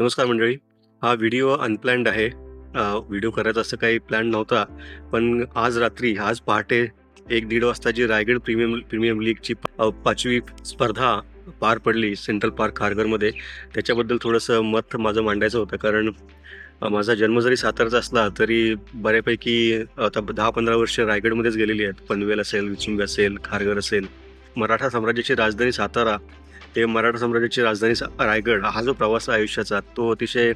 नमस्कार मंडळी. हा व्हिडिओ अनप्लॅन्ड आहे. व्हिडिओ करायचा असं काही प्लॅन नव्हता. पण आज रात्री आज पहाटे एक दीड वाजता जी रायगड प्रीमियम प्रीमियम लीगची पाचवी स्पर्धा पार पडली सेंट्रल पार्क खारघरमध्ये. त्याच्याबद्दल थोडंसं मत माझं मांडायचं होतं. कारण माझा जन्म जरी सातारचा असला तरी बऱ्यापैकी आता दहा पंधरा वर्ष रायगडमध्येच गेलेली आहेत. पनवेल असेल विचुंग असेल खारघर असेल. मराठा साम्राज्याची राजधानी सातारा ते मराठा साम्राज्याची राजधानी रायगड हा जो प्रवास आहे आयुष्याचा तो अतिशय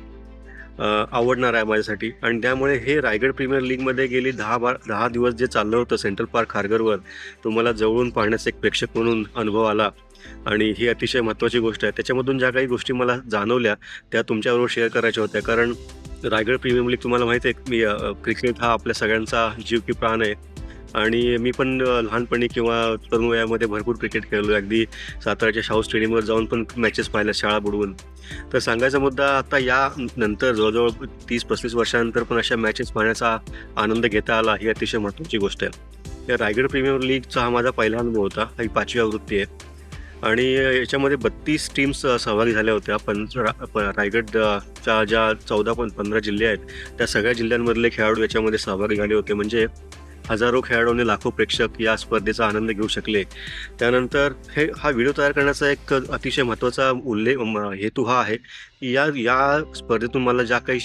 आवडणार आहे माझ्यासाठी. आणि त्यामुळे हे रायगड प्रीमियर लीगमध्ये गेली दहा बार दहा दिवस जे चाललं होतं सेंट्रल पार्क हार्गरवर तो मला जवळून पाहण्याचा एक प्रेक्षक म्हणून अनुभव आला. आणि ही अतिशय महत्त्वाची गोष्ट आहे. त्याच्यामधून ज्या काही गोष्टी मला जाणवल्या त्या तुमच्याबरोबर शेअर करायच्या होत्या. कारण रायगड प्रीमियर लीग तुम्हाला माहिती आहे मी क्रिकेट हा आपल्या सगळ्यांचा जीव की प्राण आहे. आणि मी पण लहानपणी किंवा तरुण वयामध्ये भरपूर क्रिकेट खेळलो. अगदी साताराच्या शाहू स्टेडियमवर जाऊन पण मॅचेस पाहिल्या शाळा बुडवून. तर सांगायचा मुद्दा आता या नंतर जवळजवळ तीस पस्तीस वर्षानंतर पण अशा मॅचेस पाहण्याचा आनंद घेता आला ही अतिशय महत्त्वाची गोष्ट आहे. या रायगड प्रीमियर लीगचा हा माझा पहिला अनुभव होता. ही पाचवी आवृत्ती आहे. आणि याच्यामध्ये बत्तीस टीम्स सहभागी झाल्या होत्या. पण प- रायगडच्या ज्या चौदा पण पंधरा जिल्हे आहेत त्या सगळ्या जिल्ह्यांमधले खेळाडू याच्यामध्ये सहभागी झाले होते. म्हणजे हजारो खेळाडूंनी लाखो प्रेक्षक या स्पर्धेचा आनंद घेऊ शकले. त्यानंतर हे हा व्हिडिओ तयार करण्याचा एक अतिशय महत्त्वाचा उल्लेख म- हेतू हा आहे. की या या स्पर्धेतून मला ज्या काही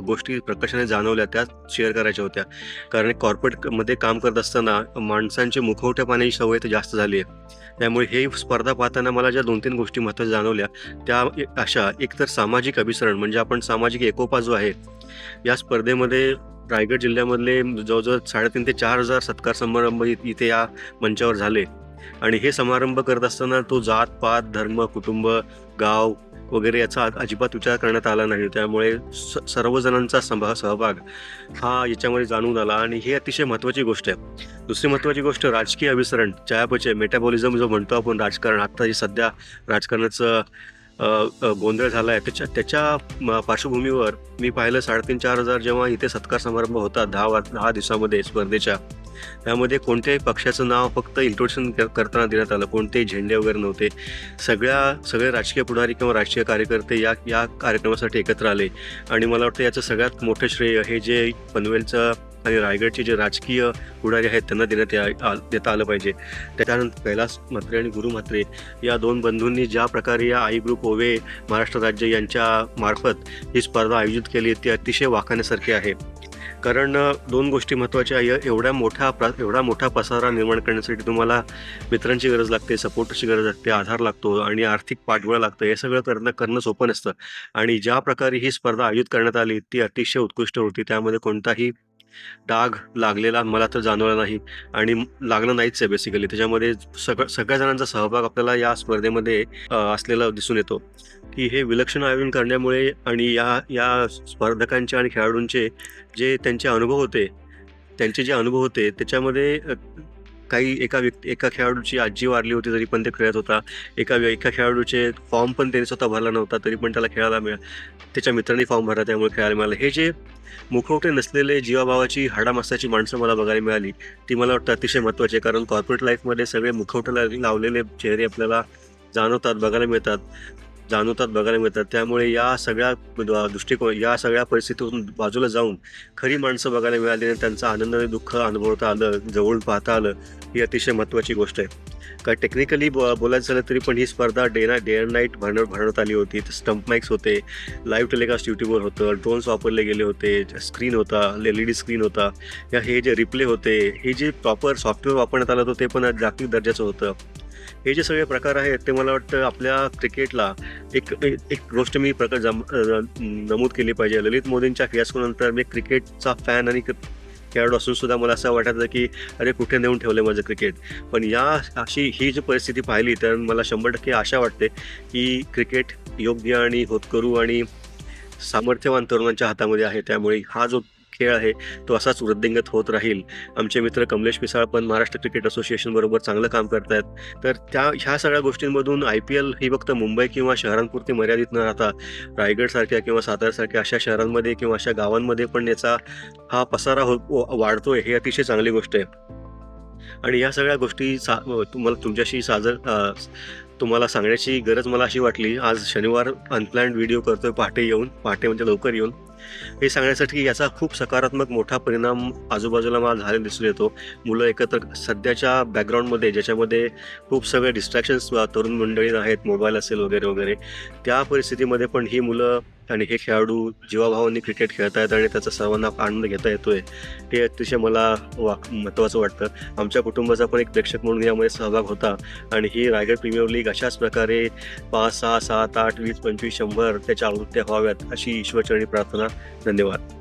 गोष्टी प्रकर्षाने जाणवल्या त्या शेअर करायच्या होत्या. कारण कॉर्पोरेटमध्ये काम करत असताना माणसांचे मुखवट्या पाण्याची सवय तर जास्त झाली आहे. त्यामुळे हे स्पर्धा पाहताना मला ज्या दोन तीन गोष्टी महत्त्वाच्या जाणवल्या त्या अशा. एकतर सामाजिक अभिसरण म्हणजे आपण सामाजिक एकोपा जो आहे. या स्पर्धेमध्ये रायगड जिल्ह्यामधले जवळजवळ साडेतीन ते चार हजार सत्कार समारंभ इथे या मंचावर झाले. आणि हे समारंभ करत असताना तो जात पात धर्म कुटुंब गाव वगैरे याचा अजिबात विचार करण्यात आला नाही. त्यामुळे स सर्वजणांचा संभा सहभाग हा याच्यामध्ये जाणून आला. आणि हे अतिशय महत्त्वाची गोष्ट आहे. दुसरी महत्त्वाची गोष्ट राजकीय अभिसरण चयापचय मेटाबॉलिझम जो म्हणतो आपण राजकारण आत्ता जे सध्या राजकारणाचं गोंधळ झाला आहे त्याच्या त्याच्या पार्श्वभूमीवर मी पाहिलं साडेतीन चार हजार जेव्हा इथे सत्कार समारंभ होता दहा वा दहा दिवसामध्ये स्पर्धेच्या त्यामध्ये कोणत्याही पक्षाचं नाव फक्त इंट्रोडक्शन करताना देण्यात आलं. कोणतेही झेंडे वगैरे नव्हते. सगळ्या सगळे राजकीय पुढारी किंवा राजकीय कार्यकर्ते या या कार्यक्रमासाठी एकत्र आले. आणि मला वाटतं याचं सगळ्यात मोठं श्रेय हे जे पनवेलचं आणि रायगडचे जे राजकीय पुढारी आहेत त्यांना देण्यात या आ- देता आलं पाहिजे. त्याच्यानंतर कैलास म्हात्रे आणि गुरु म्हात्रे या दोन बंधूंनी ज्या प्रकारे या आई ग्रुप ओवे महाराष्ट्र राज्य यांच्या मार्फत ही स्पर्धा आयोजित केली ती अतिशय वाखाण्यासारखी आहे. कारण दोन गोष्टी महत्त्वाच्या आहे. एवढ्या मोठ्या प्रा एवढा मोठा पसारा निर्माण करण्यासाठी तुम्हाला मित्रांची गरज लागते सपोर्टची गरज लागते आधार लागतो आणि आर्थिक पाठबळ लागतं. हे सगळं करणं करणं सोपं नसतं. आणि ज्या प्रकारे ही स्पर्धा आयोजित करण्यात आली ती अतिशय उत्कृष्ट होती. त्यामध्ये कोणताही डाग लागलेला मला तर जाणवला नाही आणि लागलं नाहीच आहे बेसिकली त्याच्यामध्ये सगळं सगळ्या जणांचा सहभाग आपल्याला या स्पर्धेमध्ये असलेला दिसून येतो. की हे विलक्षण आयोजन करण्यामुळे आणि या या स्पर्धकांचे आणि खेळाडूंचे जे त्यांचे अनुभव होते त्यांचे जे अनुभव होते त्याच्यामध्ये काही एका व्यक्ती एका खेळाडूची आजी वारली होती तरी पण ते खेळत होता. एका व्य- एका खेळाडूचे फॉर्म पण त्याने स्वतः भरला नव्हता तरी पण त्याला खेळायला मिळा त्याच्या मित्रांनी फॉर्म भरला त्यामुळे खेळायला मिळालं. हे जे मुखवटे नसलेले जीवाभावाची हाडामासाची माणसं मला बघायला मिळाली ती मला वाटतं अतिशय महत्त्वाची आहे. कारण कॉर्पोरेट लाईफमध्ये सगळे मुखवटेला लावलेले चेहरे आपल्याला जाणवतात बघायला मिळतात. जाणवतात बघायला मिळतात. त्यामुळे या सगळ्या द- दृष्टिकोन या सगळ्या परिस्थितीतून बाजूला जाऊन खरी माणसं बघायला मिळाली आणि त्यांचा आनंद आणि दुःख अनुभवता आलं जवळून पाहता आलं ही अतिशय महत्त्वाची गोष्ट आहे. कारण टेक्निकली बोलायचं झालं तरी पण ही स्पर्धा डे ना डे अँड नाईट भरणार भरवण्यात आली होती. स्टंप माईक्स होते लाईव्ह टेलिकास्ट यूट्यूबवर होतं ड्रोन्स वापरले गेले होते स्क्रीन होता एल ई डी स्क्रीन होता. या हे जे रिप्ले होते हे जे प्रॉपर सॉफ्टवेअर वापरण्यात आलं होतं ते पण जागतिक दर्जाचं होतं. हे जे सगळे प्रकार आहेत ते मला वाटतं आपल्या क्रिकेटला एक एक गोष्ट मी प्रकार जम नमूद केली पाहिजे. ललित मोदींच्या फियास्कोनंतर मी क्रिकेटचा फॅन आणि खेळाडू असून सुद्धा मला असं वाटायचं की अरे कुठे नेऊन ठेवलं माझं क्रिकेट? पण या अशी ही जी परिस्थिती पाहिली तर मला शंभर टक्के आशा वाटते की क्रिकेट योग्य आणि होतकरू आणि सामर्थ्यवान तरुणांच्या हातामध्ये आहे. त्यामुळे हा जो खेळ आहे तो असाच वृद्धिंगत होत राहील. आमचे मित्र कमलेश पिसाळ पण महाराष्ट्र क्रिकेट असोसिएशन बरोबर चांगलं काम करतायत. तर त्या ह्या सगळ्या गोष्टींमधून आय पी एल ही फक्त मुंबई किंवा शहरांपुरती मर्यादित न राहता रायगडसारख्या किंवा सातारसारख्या अशा शहरांमध्ये किंवा अशा गावांमध्ये पण याचा हा पसारा हो, हो वाढतोय हे अतिशय चांगली गोष्ट आहे. आणि या सगळ्या गोष्टी सा तुम्हाला तुमच्याशी साजर तुम्हाला सांगण्याची गरज मला अशी वाटली. आज शनिवार अनप्लॅन्ड व्हिडिओ करतोय पहाटे येऊन पहाटे म्हणजे लवकर येऊन. हे सांगण्यासाठी की याचा खूप सकारात्मक मोठा परिणाम आजूबाजूला मला झालेला दिसून येतो. मुलं एकत्र सध्याच्या बॅकग्राऊंडमध्ये ज्याच्यामध्ये खूप सगळे डिस्ट्रॅक्शन्स तरुण मंडळी आहेत मोबाईल असेल वगैरे वगैरे त्या परिस्थितीमध्ये पण ही मुलं आणि हे खेळाडू जीवाभावानी क्रिकेट खेळत आहेत आणि त्याचा सर्वांना आनंद घेता येतोय हे अतिशय मला वा महत्त्वाचं वाटतं. आमच्या कुटुंबाचा पण एक प्रेक्षक म्हणून यामध्ये सहभाग होता. आणि ही रायगड प्रीमियर लीग अशाच प्रकारे पाच सहा सात आठ वीस पंचवीस शंभर त्याच्या आवृत्त्या व्हाव्यात अशी ईश्वरचरणी प्रार्थना धन्यवाद.